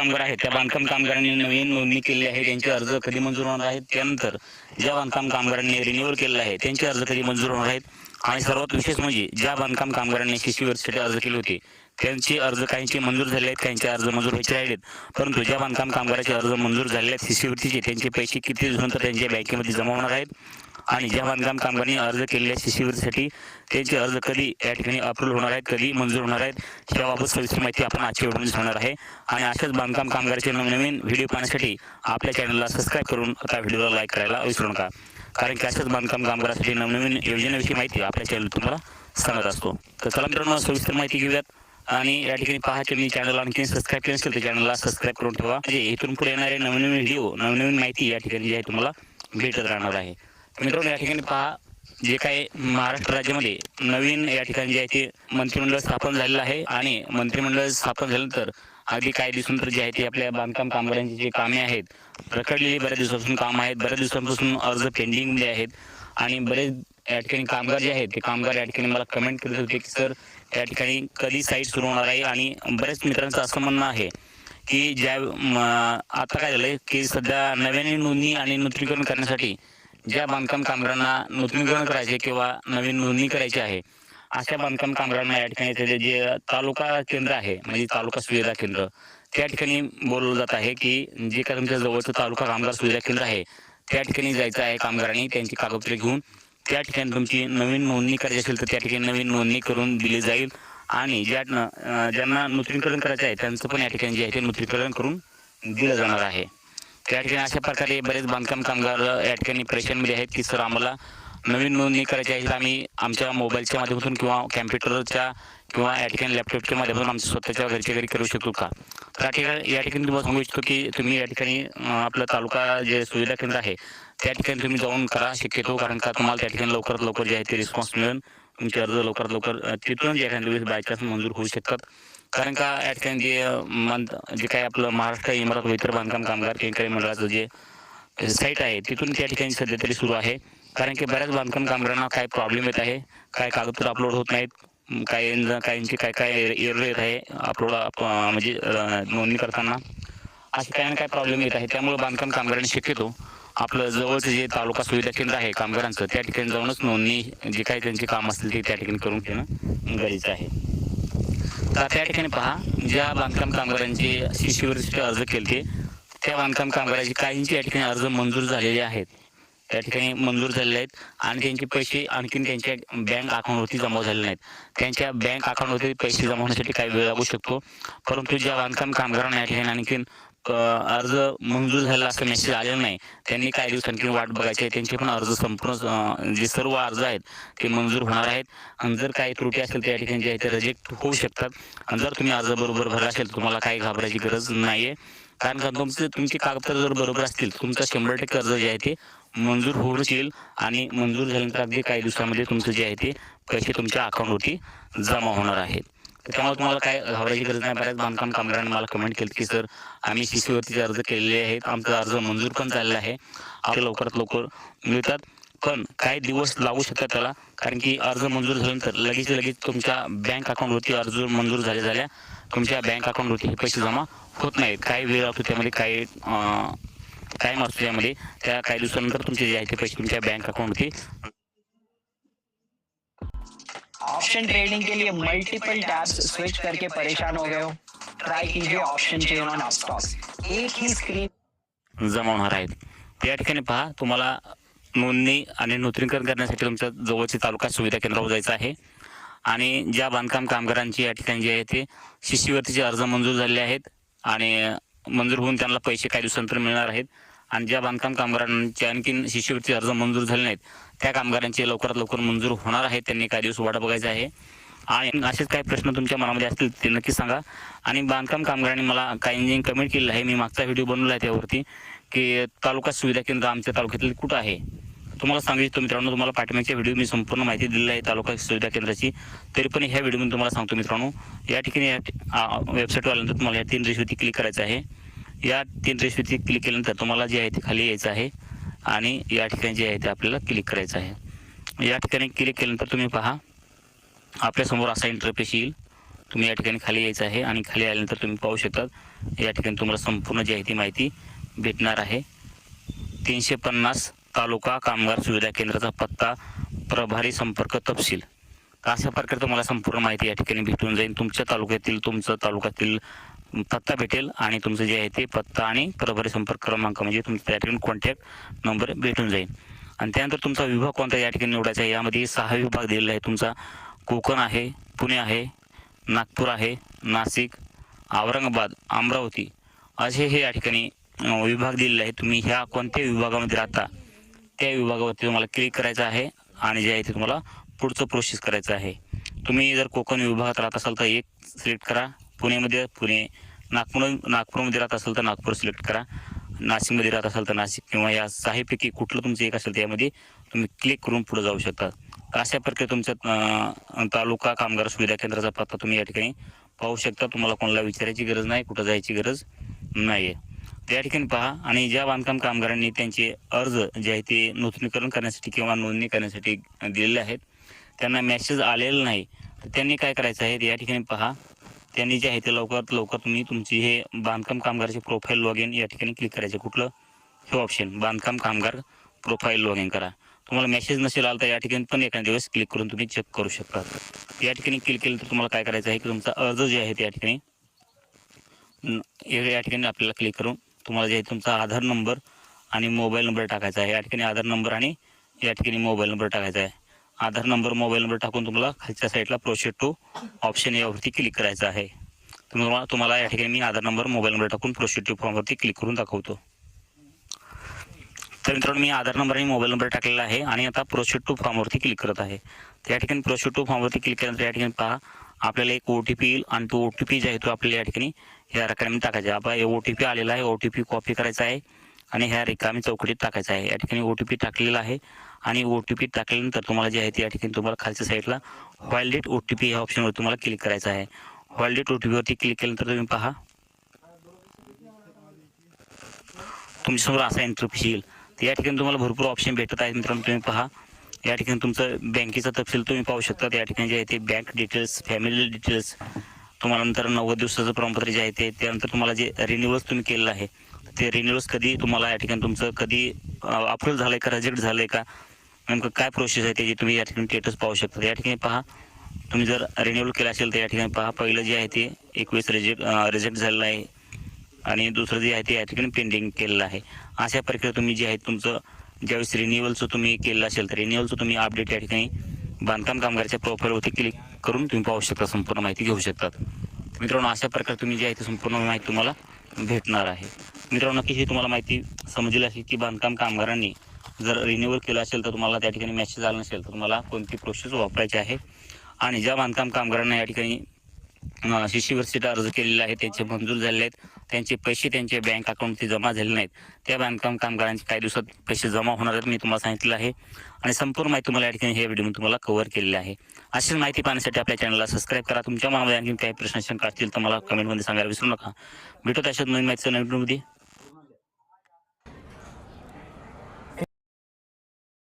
कामगार आहेत. त्या बांधकाम कामगारांनी नवीन नोंदणी केलेली आहे. त्यांचे अर्ज कधी मंजूर होणार आहेत? त्यानंतर ज्या बांधकाम कामगारांनी रिन्युअल केलेला आहे त्यांचे अर्ज कधी मंजूर होणार आहेत? आणि सर्वात विशेष म्हणजे ज्या बांधकाम कामगारांनी शिष्यवृत्तीसाठी अर्ज केले होते त्यांचे अर्ज काहींचे मंजूर झाले आहेत काहींचे अर्ज मंजूर व्हायचे राहिलेत. परंतु ज्या बांधकाम कामगाराचे अर्ज मंजूर झालेले आहेत शिष्यवृत्तीचे त्यांचे पैसे किती दिवसानंतर त्यांच्या बँकेमध्ये जमा होणार आहेत? आणि ज्या बांधकाम कामगारांनी अर्ज केलेल्या शिष्यवृत्तीसाठी त्यांचे अर्ज कधी या ठिकाणी अप्रूव्ह होणार आहेत कधी मंजूर होणार आहेत याबाबत सविस्तर माहिती आपण आजच्या व्हिडिओमध्ये होणार आहे. आणि अशाच बांधकाम कामगाराचे नवनवीन व्हिडिओ पाहण्यासाठी आपल्या चॅनलला सबस्क्राईब करून आता व्हिडिओला लाईक करायला विसरू नका. कारण की अशाच बांधकाम कामगारासाठी नवनवीन योजनेविषयी माहिती आपल्या चॅनल तुम्हाला सांगत असतो. तर चला मित्रांनो सविस्तर माहिती घेऊयात. आणि या ठिकाणी पहा तुम्ही चॅनल आणखी सबस्क्राईब केलं असेल तर चॅनलला सबस्क्राईब करून ठेवा. म्हणजे इथून पुढे येणारे नवनवीन व्हिडिओ नवनवीन माहिती या ठिकाणी जी आहे तुम्हाला भेटत राहणार आहे. मित्रांनो या ठिकाणी पहा जे काही महाराष्ट्र राज्यामध्ये नवीन या ठिकाणी जे आहे ते मंत्रिमंडळ स्थापन झालेलं आहे आणि मंत्रिमंडळ स्थापन झाल्यानंतर अगदी काही दिवसानंतर जे आहे ते आपल्या बांधकाम कामगारांची जी कामे आहेत रखडलेली बऱ्याच दिवसापासून काम आहेत बऱ्याच दिवसांपासून अर्ज पेंडिंगमध्ये आहेत आणि बरेच या ठिकाणी कामगार जे आहेत ते कामगार या ठिकाणी मला कमेंट करत होते की सर या ठिकाणी कधी साईट सुरू होणार आहे? आणि बऱ्याच मित्रांचं असं म्हणणं आहे की ज्या आता काय झालंय की सध्या नव्याने नोंदणी आणि नूतनीकरण करण्यासाठी ज्या बांधकाम कामगारांना नूतनीकरण करायचे किंवा नवीन नोंदणी करायची आहे अशा बांधकाम कामगारांना या ठिकाणी जे तालुका केंद्र आहे म्हणजे तालुका सुविधा केंद्र त्या ठिकाणी बोलवलं जात आहे की जे काय तुमच्या जवळचं तालुका कामगार सुविधा केंद्र आहे त्या ठिकाणी जायचं आहे कामगारांनी त्यांची कागदपत्रे घेऊन त्या ठिकाणी तुमची नवीन नोंदणी करायची असेल तर त्या ठिकाणी नवीन नोंदणी करून दिली जाईल आणि ज्या ज्यांना नूतनीकरण करायचं आहे त्यांचं पण या ठिकाणी जे आहे ते नूतनीकरण करून दिलं जाणार आहे. त्या ठिकाणी अशा प्रकारे बरेच बांधकाम कामगार या ठिकाणी परेशानमध्ये आहेत की सर आम्हाला नवीन नोंदणी करायची आहे. तर आम्ही आमच्या मोबाईलच्या माध्यमातून किंवा कॅम्प्युटरच्या किंवा या ठिकाणी लॅपटॉपच्या माध्यमातून आमच्या स्वतःच्या घरच्या घरी करू शकतो का? तर या ठिकाणी या ठिकाणी तुम्हाला सांगू इच्छितो की तुम्ही या ठिकाणी आपलं तालुका जे सुविधा केंद्र आहे त्या ठिकाणी तुम्ही जाऊन करा शक्यतो कारण का तुम्हाला त्या ठिकाणी लवकरात लवकर जे आहे ते रिस्पॉन्स मिळेल. तुमचे अर्ज लवकरात लवकर तिथून जे एखाद्या दिवस बाय चान्स मंजूर होऊ शकतात. कारण का या ठिकाणी जे मंत जे काही आपलं महाराष्ट्र इमारत व इतर बांधकाम कामगार केंद्रीय मंडळाचं जे साईट आहे तिथून त्या ठिकाणी सध्या तरी सुरू आहे. कारण की बऱ्याच बांधकाम कामगारांना काय प्रॉब्लेम येत आहे काय कागदपत्र अपलोड होत नाहीत काय काही काहींचे काय काय एरर येत आहे अपलोड म्हणजे नोंदणी करताना. असे काही ना काय प्रॉब्लेम येत आहे. त्यामुळे बांधकाम कामगारांनी शक्यतो आपलं जवळचं जे तालुका सुविधा केंद्र आहे कामगारांचं त्या ठिकाणी जाऊनच नोंदणी जे काही त्यांचे काम असतील ते त्या ठिकाणी करून घेणं गरजेचं आहे. आता या ठिकाणी पहा ज्या बांधकाम कामगारांची शिष्यवृत्तीचे अर्ज केले त्या बांधकाम कामगारांची काहींची या ठिकाणी अर्ज मंजूर झालेले आहेत. त्या ठिकाणी मंजूर झालेले आहेत आणि त्यांचे पैसे आणखीन त्यांच्या बँक अकाउंटवरती जमा झालेले नाहीत. त्यांच्या बँक अकाउंटवरती पैसे जमा होण्यासाठी काही वेळ लागू शकतो. परंतु ज्या बांधकाम कामगारांना या ठिकाणी आणखीन अर्ज मंजूर झाला असं मेसेज आलेला नाही. त्यांनी काही दिवस आणखी वाट बघायची आहे. त्यांचे पण अर्ज संपूर्ण जे सर्व अर्ज आहेत ते मंजूर होणार आहेत. आणि जर काही त्रुटी असेल त्या ठिकाणी जे आहे ते रिजेक्ट होऊ शकतात. आणि जर तुम्ही अर्ज बरोबर भरला असेल तुम्हाला काही घाबरायची गरज नाहीये. कारण का तुमचे तुमची कागदपत्र जर बरोबर असतील तुमचं शंभर टक्के अर्ज जे आहे ते मंजूर होऊच येईल आणि मंजूर झाल्यानंतर अगदी काही दिवसामध्ये तुमचं जे आहे ते पैसे तुमच्या अकाउंटवरती जमा होणार आहेत. त्यामुळे तुम्हाला काय घाबरायची गरज नाही. बऱ्याच बांधकाम कामगारांनी मला कमेंट केली की सर आम्ही शिशुवरतीचे अर्ज केलेले आहेत. आमचा अर्ज मंजूर पण झालेला आहे. आपले लवकरात लवकर मिळतात. पण काही दिवस लागू शकतात त्याला. कारण की अर्ज मंजूर झाल्यानंतर लगेच लगेच तुमच्या बँक अकाउंटवरती अर्ज मंजूर झाले झाल्या. तुमच्या बँक अकाउंटवरती हे पैसे जमा होत नाहीत. काही वेळ असतो त्यामध्ये काही टाईम असतो त्यामध्ये. त्या काही दिवसानंतर तुमचे जे आहे ते पैसे तुमच्या बँक अकाउंटवरती ऑप्शन ट्रेडिंग के लिए मल्टीपल टैब्स स्विच करके परेशान हो गए हो। ट्राई कीजिए ऑप्शन चेन ऑन स्टॉक एक ही स्क्रीन जमा होणार आहेत. त्या ठिकाणी पहा तुम्हाला नोंदणी आणि नूतनीकरण करण्यासाठी तुमच्या जवळचे तालुका सुविधा केंद्रावर जायचं आहे. आणि ज्या बांधकाम कामगारांची या ठिकाणी जे आहे ते शिष्यवृत्तीचे अर्ज मंजूर झालेले आहेत. आणि मंजूर होऊन त्यांना पैसे काही दिवसानंतर मिळणार आहेत. आणि ज्या बांधकाम कामगारांचे आणखी शिष्यवृत्ती अर्ज मंजूर झाले नाहीत त्या कामगारांचे लवकरात लवकर मंजूर होणार आहे त्यांनी काही दिवस वाट बघायचं आहे. आणि असेच काही प्रश्न तुमच्या मनामध्ये असतील ते नक्की सांगा. आणि बांधकाम कामगारांनी मला काही कमेंट केलेलं आहे मी मागचा व्हिडिओ बनवला आहे त्यावरती की तालुका सुविधा केंद्र आमच्या तालुक्यातील कुठं आहे? तुम्हाला सांगितलं मित्रांनो तुम्हाला पाठिंब्याच्या व्हिडिओ मी संपूर्ण माहिती दिलेली आहे तालुका सुविधा केंद्राची. तरी पण ह्या व्हिडिओमध्ये तुम्हाला सांगतो मित्रांनो या ठिकाणी या वेबसाईटवर आल्यानंतर तुम्हाला या तीन रेषेवरती क्लिक करायचं आहे. या तीन रेषेवरती क्लिक केल्यानंतर तुम्हाला जे आहे ते खाली यायचं आहे आणि या ठिकाणी जे आहे ते आपल्याला क्लिक करायचं आहे. या ठिकाणी क्लिक केल्यानंतर तुम्ही पहा आपल्यासमोर असा इंटरफेस येईल. तुम्ही या ठिकाणी खाली यायचं आहे आणि खाली आल्यानंतर तुम्ही पाहू शकता या ठिकाणी तुम्हाला संपूर्ण जी आहे ती माहिती भेटणार आहे. तीनशे पन्नास तालुका कामगार सुविधा केंद्राचा पत्ता प्रभारी संपर्क तपशील. अशा प्रकारे तुम्हाला संपूर्ण माहिती या ठिकाणी भेटून जाईल. तुमच्या तालुक्यातील तुमचं तालुक्यातील पत्ता भेटेल आणि तुमचं जे आहे ते पत्ता आणि प्रभारी संपर्क क्रमांक म्हणजे तुमचा त्या ठिकाणी कॉन्टॅक्ट नंबर भेटून जाईल. आणि त्यानंतर तुमचा विभाग कोणता या ठिकाणी निवडायचा आहे? यामध्ये सहा विभाग दिलेला आहे तुमचा कोकण आहे पुणे आहे नागपूर आहे नाशिक औरंगाबाद अमरावती असे हे या ठिकाणी विभाग दिलेले आहे तुम्ही ह्या कोणत्या विभागामध्ये राहता त्या विभागावरती तुम्हाला क्लिक करायचं आहे आणि जे आहे ते तुम्हाला पुढचं प्रोसेस करायचं आहे. तुम्ही जर कोकण विभागात राहत असाल तर एक सिलेक्ट करा. पुणेमध्ये पुणे नागपूर नागपूरमध्ये राहत असाल तर नागपूर सिलेक्ट करा. नाशिकमध्ये राहत असाल तर नाशिक किंवा या सहापैकी कुठलं तुमचं एक असेल त्यामध्ये तुम्ही क्लिक करून पुढे जाऊ शकता. अशा प्रकारे तुमच्या तालुका कामगार सुविधा केंद्राचा पत्ता तुम्ही या ठिकाणी पाहू शकता. तुम्हाला कोणाला विचारायची गरज नाही कुठं जायची गरज नाही आहे त्या ठिकाणी पहा आणि ज्या बांधकाम कामगारांनी त्यांचे अर्ज जे आहे ते नूतनीकरण करण्यासाठी किंवा नोंदणी करण्यासाठी दिलेले आहेत त्यांना मेसेज आलेला नाही. तर त्यांनी काय करायचं आहे या ठिकाणी पहा. त्यांनी जे आहे ते लवकरात लवकर तुम्ही तुमची हे बांधकाम कामगाराचे प्रोफाईल लॉग इन या ठिकाणी क्लिक करायचे. कुठलं? हे ऑप्शन बांधकाम कामगार प्रोफाईल लॉग इन करा. तुम्हाला मेसेज नसेल आला तर या ठिकाणी पण एखाद्या दिवस क्लिक करून तुम्ही चेक करू शकता. या ठिकाणी क्लिक केलं तर तुम्हाला काय करायचं आहे की तुमचा अर्ज जे आहे त्या ठिकाणी न- या ठिकाणी आपल्याला क्लिक करून तुम्हाला जे आहे तुमचा आधार नंबर आणि मोबाईल नंबर टाकायचा आहे. या ठिकाणी आधार नंबर आणि या ठिकाणी मोबाईल नंबर टाकायचा आहे. आधार नंबर मोबाईल नंबर टाकून तुम्हाला खालच्या साईडला प्रोसेस टू ऑप्शन यावरती क्लिक करायचं आहे. तुम्हाला तुम्हाला या ठिकाणी मी आधार नंबर मोबाईल नंबर टाकून प्रोसेड टू फॉर्मवरती क्लिक करून दाखवतो. तर मित्रांनो मी आधार नंबर आणि मोबाईल नंबर टाकलेला आहे आणि आता प्रोसेड टू फॉर्मवरती क्लिक करत आहे. त्या ठिकाणी प्रोसेड टू फॉर्मवरती क्लिक केल्यानंतर या ठिकाणी पहा आपल्याला एक ओ टी पी येईल आणि तो ओ टी पी जे आहे तो आपल्याला या ठिकाणी ह्या रकामी टाकायचा आहे. आपला ओ टी पी आलेला आहे ओ टी पी कॉपी करायचा आहे आणि ह्या रिकामी चौकटीत टाकायचा आहे. या ठिकाणी ओ टी पी टाकलेला आहे. आणि ओ टी पी टाकल्यानंतर तुम्हाला जे आहे त्या ठिकाणी तुम्हाला खालच्या साईडला व्हॅलिडेट ओ टी पी ह्या ऑप्शनवर तुम्हाला क्लिक करायचं आहे. व्हॅलिडेट ओ टी पीवरती क्लिक केल्यानंतर तुम्ही पहा. तुमच्यासमोर असा इंटरफेस येईल. तर या ठिकाणी तुम्हाला भरपूर ऑप्शन भेटत आहेत मित्रांनो तुम्ही पहा. या ठिकाणी तुमचं बँकेचा तपशील तुम्ही पाहू शकता. या ठिकाणी जे आहे ते बँक डिटेल्स फॅमिली डिटेल्स तुम्हाला नंतर नव्वद दिवसाचं प्रमाणपत्र जे आहे ते त्यानंतर तुम्हाला जे रिन्युअल्स तुम्ही केलेलं आहे ते रिन्युअल्स कधी तुम्हाला या ठिकाणी तुमचं कधी अप्रूव्ह झालं आहे का रिजेक्ट झालं आहे का नेमकं काय प्रोसेस आहे त्याची तुम्ही या ठिकाणी स्टेटस पाहू शकता. या ठिकाणी पहा तुम्ही जर रिन्युअल केलं असेल तर या ठिकाणी पहा पहिलं जे आहे ते एकवीस रिजेक्ट रिजेक्ट झालेलं आहे. आणि दुसरं जे आहे ते या ठिकाणी पेंडिंग केलेलं आहे. अशा प्रकारे तुम्ही जे आहे तुमचं ज्यावेळेस रिन्युअलचं तुम्ही केलं असेल तर रिन्युअलचं तुम्ही अपडेट या ठिकाणी बांधकाम कामगारच्या प्रोफाईलवरती क्लिक करून तुम्ही पाहू शकता संपूर्ण माहिती घेऊ शकतात. मित्रांनो अशा प्रकारे तुम्ही जे आहे ते संपूर्ण माहिती तुम्हाला भेटणार आहे. मित्रांनो नक्कीच ही तुम्हाला माहिती समजली असेल की बांधकाम कामगारांनी जर रिन्युअल केलं असेल तर तुम्हाला त्या ठिकाणी मॅसेज आला नसेल तर तुम्हाला कोणती प्रोसेस वापरायची आहे? आणि ज्या बांधकाम कामगारांना या ठिकाणी शिष्यवृत्तीचा अर्ज केलेला आहे त्यांचे मंजूर झालेले आहेत त्यांचे पैसे त्यांच्या बँक अकाउंटमध्ये जमा झाले नाहीत. त्या बांधकाम कामगारांचे काही दिवसात पैसे जमा होणार आहेत मी तुम्हाला सांगितलं आहे. आणि संपूर्ण माहिती तुम्हाला या ठिकाणी हे व्हिडिओ तुम्हाला कव्हर केलेली आहे. अशीच माहिती पाहण्यासाठी आपल्या चॅनलला सबस्क्राईब करा. तुमच्या मनामध्ये आणखी काही प्रश्न शंका असतील तर मला कमेंटमध्ये सांगायला विसरू नका. भेटू त्याच्यात नवीन माहिती नवीन व्हिडिओमध्ये